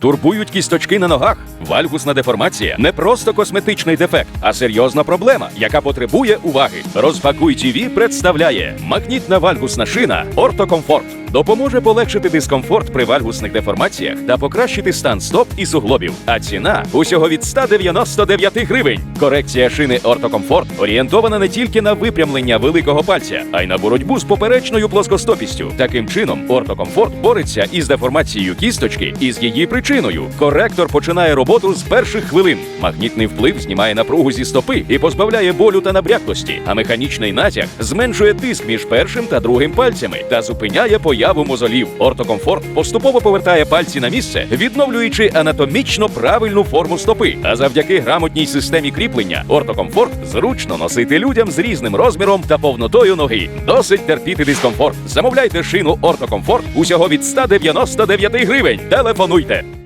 Турбують кісточки на ногах. Вальгусна деформація не просто косметичний дефект, а серйозна проблема, яка потребує уваги. Розпакуй ТІВІ представляє магнітна вальгусна шина Ортокомфорт. Допоможе полегшити дискомфорт при вальгусних деформаціях та покращити стан стоп і суглобів. А ціна усього від 199 гривень. Корекція шини Ортокомфорт орієнтована не тільки на випрямлення великого пальця, а й на боротьбу з поперечною плоскостопістю. Таким чином, Ортокомфорт бореться із деформацією кісточки і з її причиною. Коректор починає роботу з перших хвилин. Магнітний вплив знімає напругу зі стопи і позбавляє болю та набряклості, а механічний натяг зменшує тиск між першим та другим пальцями та зупиняє появу мозолів. Ортокомфорт поступово повертає пальці на місце, відновлюючи анатомічно правильну форму стопи. А завдяки грамотній системі кріплення Ортокомфорт зручно носити людям з різним розміром та повнотою ноги. Досить терпіти дискомфорт. Замовляйте шину Ортокомфорт усього від 199 гривень. Телефонуйте.